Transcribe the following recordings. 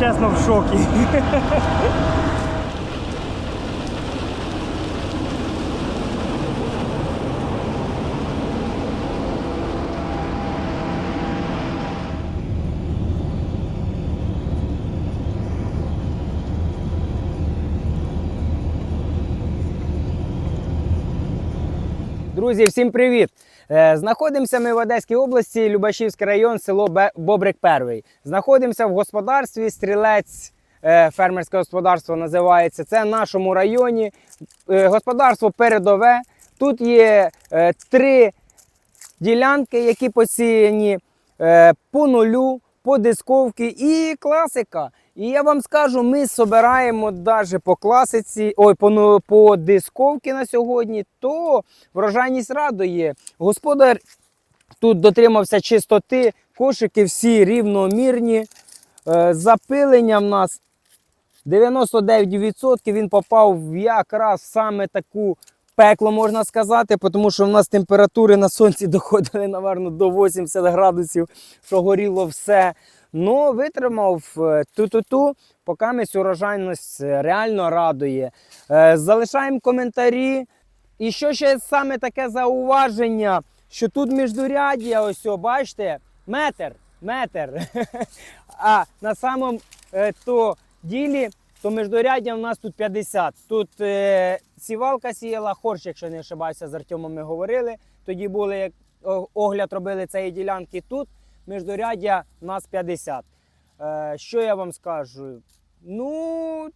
чесно, в шокі. Друзі, всім привіт! Е, Знаходимося ми в Одеській області, Любашівський район, село Бобрик Перший. Знаходимося в господарстві Стрілець. е, Фермерське господарство називається. Це в нашому районі. Е, Господарство передове. Тут є три ділянки, які посіяні по нулю, по дисковки і класика. І я вам скажу, ми збираємо навіть по класиці, ой, по, ну- по дисковки на сьогодні, то врожайність радує. Господар тут дотримався чистоти, кошики всі рівномірні. Е, запилення в нас 99% він попав в якраз саме таку пекло, можна сказати, тому що в нас температури на сонці доходили, напевно, до 80 градусів, що горіло все. Ну, витримав е, ту-ту-ту, поки ми урожайність е, реально радує. Е, Залишаємо коментарі. І що ще саме таке зауваження, що тут міждуряддя, ось, о, бачите, метр, метр. А на самому то ділі, то міждуряддя у нас тут 50. Тут е, сівалка сіяла, хорш, якщо не ошибаюся, з Артемом ми говорили. Тоді були, як огляд робили цієї ділянки. Тут міждуряддя у нас 50. Е, що я вам скажу? Ну,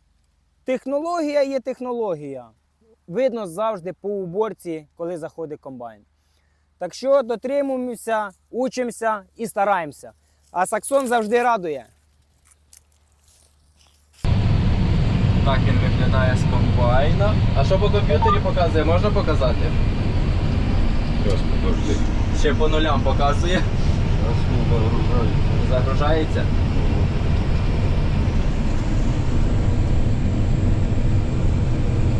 технологія є технологія. Видно завжди по уборці, коли заходить комбайн. Так що дотримуємося, учимося і стараємося. А Саксон завжди радує. Так він виглядає з комбайна. А що по комп'ютері показує? Можна показати? Ще по нулям показує. Загружається.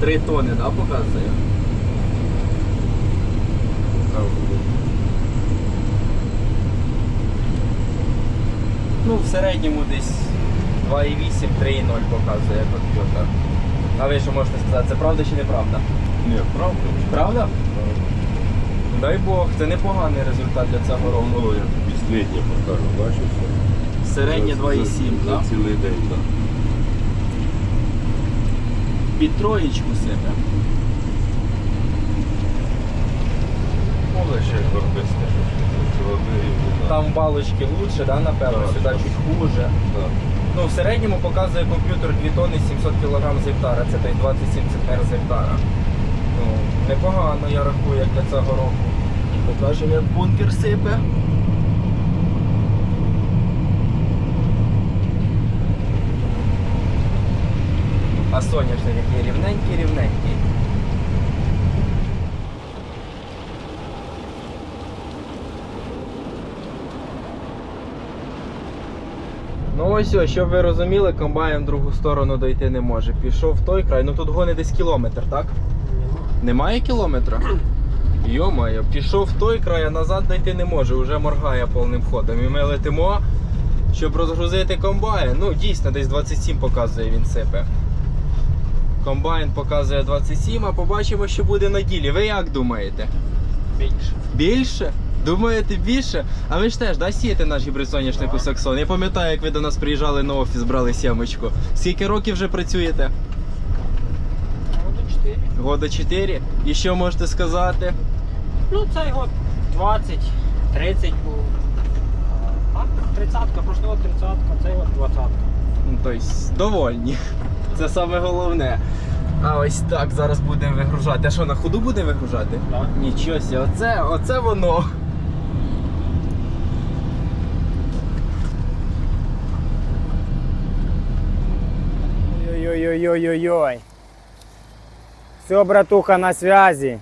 Три тони, да, показує? Ну, в середньому десь 2,8-3,0 показує комп'ютер. А ви що можете сказати, це правда чи неправда? Не, правда? Правда? Дай Бог, це непоганий результат для цього року. Ну, я тобі середнє покажу, бачиш? Середнє 2,7, За так? цілий день, так. Під троєчку себе. Може ще горбисте. Там балочки лучше, да, напевно, Так, сюди так. чуть хуже. Так. Ну, в середньому показує комп'ютер 2 тонни 700 кг з гектара, це десь 27 центнер з гектара. Ну, непогано, я рахую, як для цього року. Покажемо, як бункер сипе. А соняшник який рівненький, рівненький. Ну ось ось, щоб ви розуміли, комбайн в другу сторону дойти не може. Пішов в той край, ну тут гони десь кілометр, так? Немає кілометра? Йо-моє, пішов в той край, а назад дойти не може, вже моргає повним ходом. І ми летимо, щоб розгрузити комбайн. Ну, дійсно, десь 27 показує він сипе. Комбайн показує 27, а побачимо, що буде на ділі. Ви як думаєте? Більше. Більше? Думаєте більше? А ви ж теж да, сієте наш гібрид соняшнику Саксон? Я пам'ятаю, як ви до нас приїжджали на офіс, брали сімочку. Скільки років вже працюєте? Года 4. Года 4. І що можете сказати? Ну, цей год 20, 30 був. А, 30-ка, прошлий год 30-ка, цей год 20-ка. Ну, тобто, довольні. Це саме головне. А ось так зараз будемо вигружати. А що, на ходу будемо вигружати? Так. Нічого сі, оце, оце воно. Ой-ой-ой-ой-ой-ой. Все, братуха, на связи.